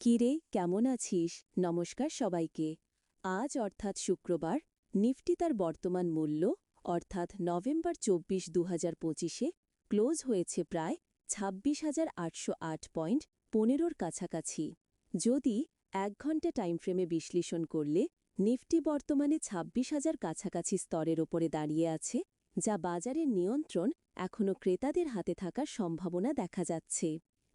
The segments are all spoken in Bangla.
কিরে কেমন আছিস? নমস্কার সবাইকে। আজ অর্থাৎ শুক্রবার, নিফটি তার বর্তমান মূল্য, অর্থাৎ নভেম্বর চব্বিশ দু হাজার পঁচিশে, ক্লোজ হয়েছে প্রায় ছাব্বিশ হাজার আটশো আট পয়েন্ট পনেরোর কাছাকাছি। যদি এক ঘণ্টা টাইমফ্রেমে বিশ্লেষণ করলে, নিফটি বর্তমানে ছাব্বিশ হাজার কাছাকাছি স্তরের ওপরে দাঁড়িয়ে আছে, যা বাজারের নিয়ন্ত্রণ এখনও ক্রেতাদের হাতে থাকার সম্ভাবনা দেখা যাচ্ছে।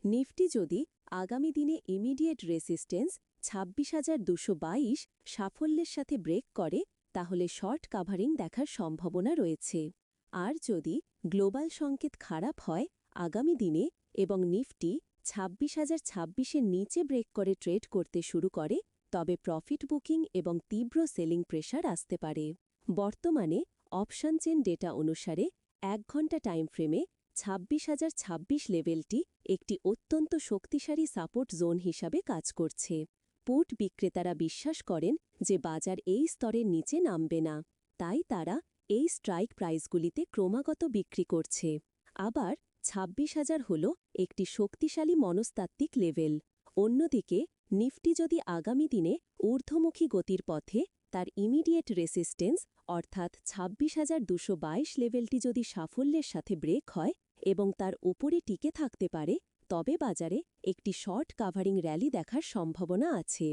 নিফটি যদি আগামী দিনে ইমিডিয়েট রেসিস্টেন্স ছাব্বিশ হাজার দুশো বাইশ সাফল্যের সাথে ব্রেক করে, তাহলে শর্ট কাভারিং দেখার সম্ভাবনা রয়েছে। আর যদি গ্লোবাল সংকেত খারাপ হয়, আগামী দিনে এবং নিফটি ছাব্বিশ হাজার ছাব্বিশের নিচে ব্রেক করে ট্রেড করতে শুরু করে, তবে প্রফিট বুকিং এবং তীব্র সেলিং প্রেশার আসতে পারে। বর্তমানে অপশন চেন ডেটা অনুসারে এক ঘণ্টা টাইম ফ্রেমে ছাব্বিশ হাজার ছাব্বিশ লেভেলটি একটি অত্যন্ত শক্তিশালী সাপোর্ট জোন হিসাবে কাজ করছে। পুট বিক্রেতারা বিশ্বাস করেন যে বাজার এই স্তরের নিচে নামবে না, তাই তারা এই স্ট্রাইক প্রাইসগুলিতে ক্রমাগত বিক্রি করছে। আবার ছাব্বিশ হাজার হল একটি শক্তিশালী মনস্তাত্ত্বিক লেভেল। অন্যদিকে, নিফটি যদি আগামী দিনে ঊর্ধ্বমুখী গতির পথে তার ইমিডিয়েট রেসিস্টেন্স অর্থাৎ ছাব্বিশ হাজার লেভেলটি যদি সাফল্যের সাথে ব্রেক হয় এবং তার উপরে টিকে থাকতে পারে, তবে বাজারে একটি শর্ট কাভারিং র্যালি দেখার সম্ভাবনা আছে।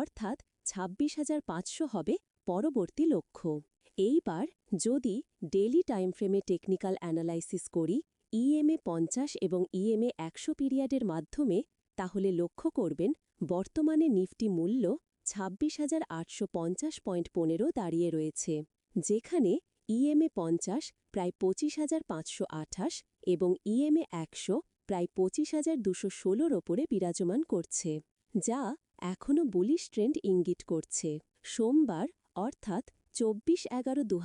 অর্থাৎ ছাব্বিশ হাজার পাঁচশো হবে পরবর্তী লক্ষ্য। এইবার যদি ডেলি টাইমফ্রেমে টেকনিক্যাল অ্যানালাইসিস করি, ইএমএ পঞ্চাশ এবং ইএমএ একশো পিরিয়ডের মাধ্যমে, তাহলে লক্ষ্য করবেন বর্তমানে নিফটি মূল্য ছাব্বিশ হাজার আটশো পঞ্চাশ পয়েন্ট পনেরো দাঁড়িয়ে রয়েছে, যেখানে ইএমএ পঞ্চাশ প্রায় পঁচিশ হাজার পাঁচশো আঠাশ এবং ইএমএ একশো, প্রায় পঁচিশ হাজার দুশো ষোলোর ওপরে বিরাজমান করছে, যা এখনও বুলিশ ট্রেন্ড ইঙ্গিত করছে। সোমবার, অর্থাৎ চব্বিশ এগারো দু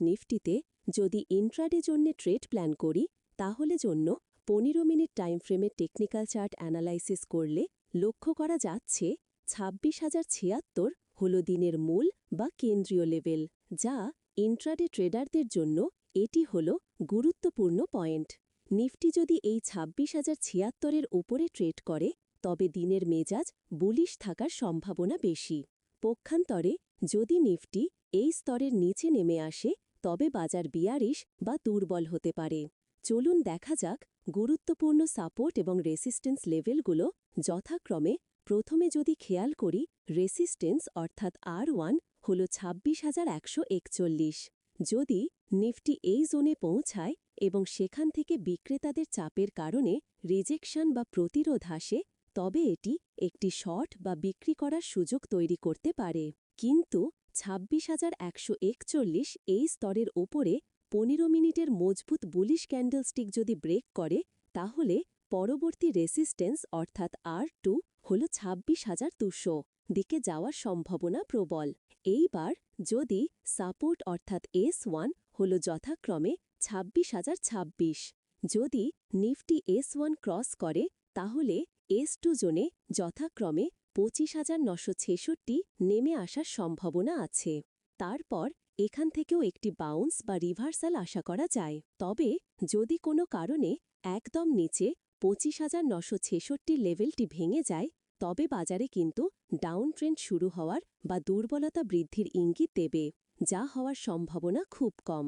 নিফটিতে যদি ইন্ট্রাডে জন্য ট্রেড প্ল্যান করি, তাহলে জন্য পনেরো মিনিট টাইমফ্রেমে টেকনিক্যাল চার্ট অ্যানালাইসিস করলে লক্ষ্য করা যাচ্ছে ছাব্বিশ হাজার ছিয়াত্তর হল দিনের মূল বা কেন্দ্রীয় লেভেল, যা ইন্ট্রাডে ট্রেডারদের জন্য এটি হল গুরুত্বপূর্ণ পয়েন্ট। নিফটি যদি এই ছাব্বিশ হাজার ছিয়াত্তরের ওপরে ট্রেড করে, তবে দিনের মেজাজ বুলিশ থাকার সম্ভাবনা বেশি। পক্ষান্তরে, যদি নিফটি এই স্তরের নিচে নেমে আসে, তবে বাজার বিয়ারিশ বা দুর্বল হতে পারে। চলুন দেখা যাক গুরুত্বপূর্ণ সাপোর্ট এবং রেসিস্টেন্স লেভেলগুলো যথাক্রমে। প্রথমে যদি খেয়াল করি রেসিস্টেন্স অর্থাৎ আর ওয়ান হল ছাব্বিশ হাজার একশো একচল্লিশ। যদি নিফটি এই জোনে পৌঁছায় এবং সেখান থেকে বিক্রেতাদের চাপের কারণে রিজেকশন বা প্রতিরোধ আসে, তবে এটি একটি শর্ট বা বিক্রি করার সুযোগ তৈরি করতে পারে। কিন্তু ছাব্বিশ হাজার একশো একচল্লিশ এই স্তরের ওপরে পনেরো মিনিটের মজবুত বুলিশ ক্যান্ডেলস্টিক যদি ব্রেক করে, তাহলে পরবর্তী রেসিস্টেন্স অর্থাৎ আর টু হল ছাব্বিশ হাজার দুশো। দিকে যাওয়ার সম্ভাবনা প্রবল। এইবার যদি সাপোর্ট অর্থাৎ এস ওয়ান হল যথাক্রমে ছাব্বিশ হাজার ছাব্বিশ। যদি নিফটি এস ওয়ান ক্রস করে, তাহলে এস টু জোনে যথাক্রমে পঁচিশ হাজার নশো ছেষট্টি নেমে আসার সম্ভাবনা আছে। তারপর এখান থেকেও একটি বাউন্স বা রিভার্সাল আশা করা যায়। তবে যদি কোনো কারণে একদম নিচে পঁচিশ হাজার নশো ছেষট্টি লেভেলটি ভেঙে যায় তবে বাজারে কিন্তু ডাউন ট্রেন্ড শুরু হওয়ার বা দুর্বলতা বৃদ্ধির ইঙ্গিত দেবে, যা হওয়ার সম্ভাবনা খুব কম।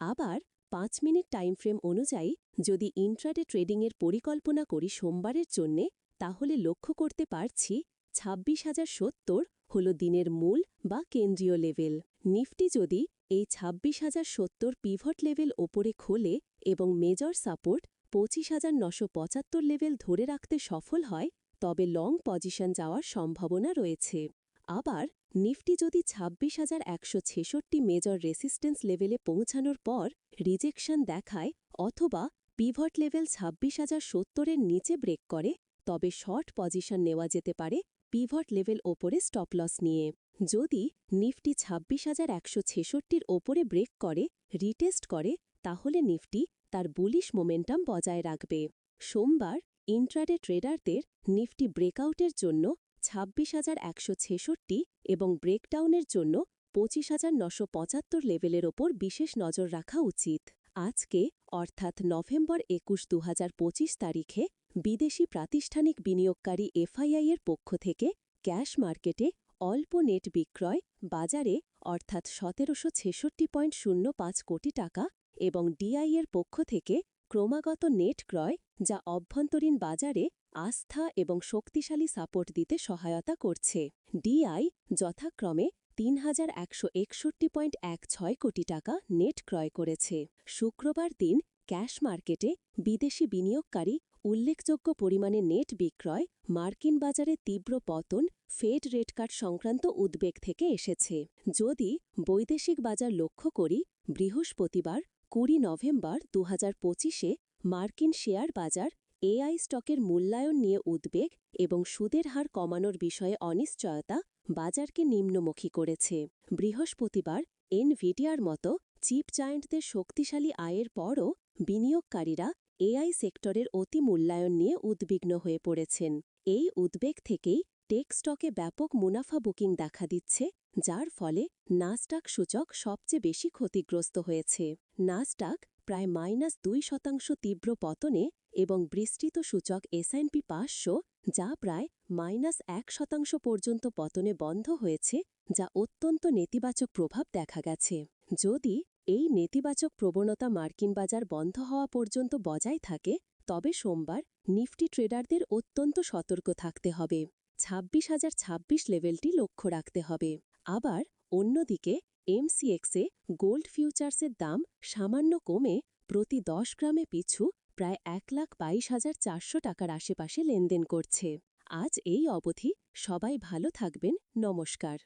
আবার পাঁচ মিনিট টাইম ফ্রেম অনুযায়ী যদি ইন্ট্রাডে ট্রেডিংয়ের পরিকল্পনা করি সোমবারের জন্যে, তাহলে লক্ষ্য করতে পারছি ছাব্বিশ হাজার সত্তর হল দিনের মূল বা কেন্দ্রীয় লেভেল। নিফটি যদি এই ছাব্বিশ হাজার সত্তর পিভট লেভেল ওপরে খোলে এবং মেজর সাপোর্ট পঁচিশ হাজার নশো পঁচাত্তর লেভেল ধরে রাখতে সফল হয় তবে লং পজিশন যাওয়ার সম্ভাবনা রয়েছে। আবার, নিফটি যদি ছাব্বিশ হাজার একশো ছেষট্টি মেজর রেসিস্টেন্স লেভেলে পৌঁছানোর পর রিজেকশন দেখায় অথবা পিভট লেভেল ছাব্বিশ হাজার সত্তরের নিচে ব্রেক করে, তবে শর্ট পজিশন নেওয়া যেতে পারে পিভট লেভেল ওপরে স্টপলস নিয়ে। যদি নিফটি ছাব্বিশ হাজার একশো ছেষট্টির ওপরে ব্রেক করে, রিটেস্ট করে, তাহলে নিফটি তার বুলিশ মোমেন্টাম বজায় রাখবে। সোমবার ইন্ট্রাডে ট্রেডারদের নিফটি ব্রেকআউটের জন্য ছাব্বিশ হাজার একশো ছেষট্টি এবং ব্রেকডাউনের জন্য পঁচিশ হাজার নশো পঁচাত্তর লেভেলের ওপর বিশেষ নজর রাখা উচিত। আজকে, অর্থাৎ নভেম্বর একুশ দু তারিখে, বিদেশি প্রাতিষ্ঠানিক বিনিয়োগকারী এফআইআই এর পক্ষ থেকে ক্যাশ মার্কেটে অল্প নেট বিক্রয়, বাজারে, অর্থাৎ সতেরোশো ছেষট্টি পয়েন্ট শূন্য পাঁচ কোটি টাকা এবং ডিআই এর পক্ষ থেকে ক্রমাগত নেট ক্রয় যা অভ্যন্তরীণ বাজারে আস্থা এবং শক্তিশালী সাপোর্ট দিতে সহায়তা করছে। ডিআই যথাক্রমে তিন হাজার একশো একষট্টি পয়েন্ট এক ছয় কোটি টাকা নেট ক্রয় করেছে। শুক্রবার দিন ক্যাশ মার্কেটে বিদেশি বিনিয়োগকারী উল্লেখযোগ্য পরিমাণে নেট বিক্রয় মার্কিন বাজারে তীব্র পতন ফেড রেট কাট সংক্রান্ত উদ্বেগ থেকে এসেছে। যদি বৈদেশিক বাজার লক্ষ্য করি, বৃহস্পতিবার কুড়ি নভেম্বর দু হাজার পঁচিশে মার্কিন শেয়ার বাজার এআই স্টকের মূল্যায়ন নিয়ে উদ্বেগ এবং সুদের হার কমানোর বিষয়ে অনিশ্চয়তা বাজারকে নিম্নমুখী করেছে। বৃহস্পতিবার এনভিডিয়ার মতো চিপ জায়েন্টদের শক্তিশালী আয়ের পরও বিনিয়োগকারীরা এআই সেক্টরের অতি মূল্যায়ন নিয়ে উদ্বিগ্ন হয়ে পড়েছেন। এই উদ্বেগ থেকেই টেক স্টকে ব্যাপক মুনাফা বুকিং দেখা দিচ্ছে, যার ফলে নাসডাক সূচক সবচেয়ে বেশি ক্ষতিগ্রস্ত হয়েছে। নাসডাক প্রায় মাইনাস দুই শতাংশ তীব্র পতনে এবং বিস্তৃত সূচক এসআইনপি পাঁচশো, যা প্রায় মাইনাস এক শতাংশ পর্যন্ত পতনে বন্ধ হয়েছে, যা অত্যন্ত নেতিবাচক প্রভাব দেখা গেছে। যদি এই নেতিবাচক প্রবণতা মার্কিন বাজার বন্ধ হওয়া পর্যন্ত বজায় থাকে, তবে সোমবার নিফটি ট্রেডারদের অত্যন্ত সতর্ক থাকতে হবে। ছাব্বিশ হাজার ছাব্বিশ লেভেলটি লক্ষ্য রাখতে হবে। আবার অন্যদিকে এমসিএক্সে গোল্ড ফিউচার্সের দাম সামান্য কমে প্রতি দশ গ্রামে পিছু প্রায় এক লাখ বাইশ হাজার চারশো টাকার আশেপাশে লেনদেন করছে। আজ এই অবধি সবাই ভালো থাকবেন। নমস্কার।